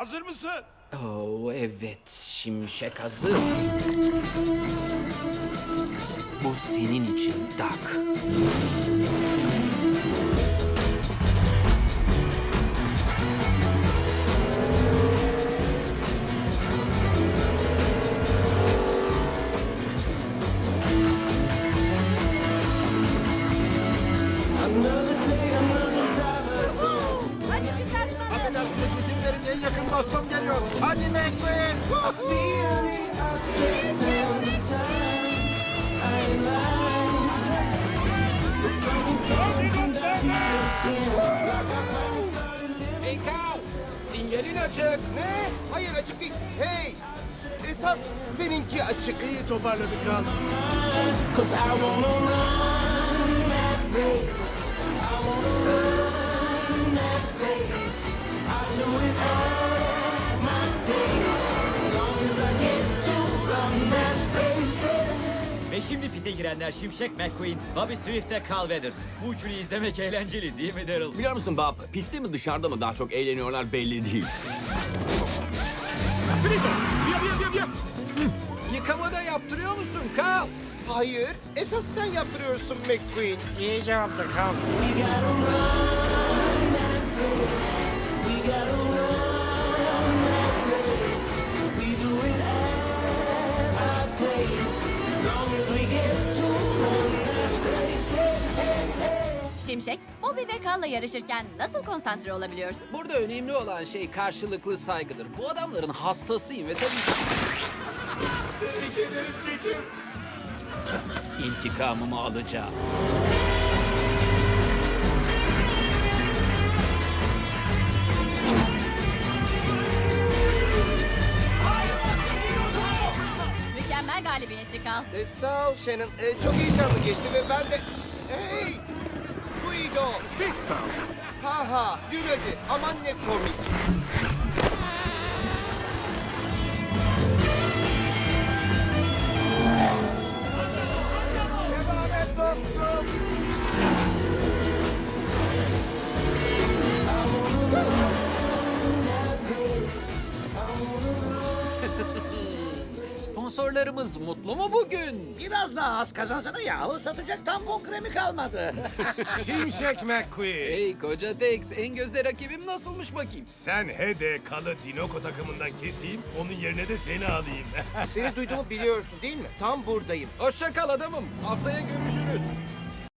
hazır mısın? Oo evet, şimşek hazır. Bu senin için Dak. Dostum geliyor. Hadi McQueen. Hey Carl, sinyalin açık. Ne? Hayır açık değil. Hey! Esas seninki açık. İyi toparladık Kal. Ve şimdi pite girenler Şimşek McQueen, Bobby Swift ve Carl Weathers. Bu üçünü izlemek eğlenceli değil mi Daryl? Biliyor musun Bob, pistte mi dışarıda mı daha çok eğleniyorlar belli değil. Yıkamada yaptırıyor musun Carl? Hayır. Esas sen yaptırıyorsun McQueen. İyi cevaptır Kal. Şimşek, Bobby ve Carl'la yarışırken nasıl konsantre olabiliyorsun? Burada önemli olan şey karşılıklı saygıdır. Bu adamların hastasıyım ve tabii... İntikamımı alacağım. Mükemmel galibiyetti Carl. E, sağ ol Shannon. E, çok iyi canlı geçti ve ben de... Hey! Guido! Ha ha, gül hadi. Aman ne komik. Devam et dostum. Sponsorlarımız mutlu mu bugün? Biraz daha az kazansana yahu satacak tampon kremi kalmadı. Şimşek McQueen. Hey koca Tex, en gözde rakibim nasılmış bakayım? Sen Hede Kal'ı Dinoko takımından keseyim. Onun yerine de seni alayım. Seni duyduğumu biliyorsun değil mi? Tam buradayım. Hoşça kal adamım. Haftaya görüşürüz.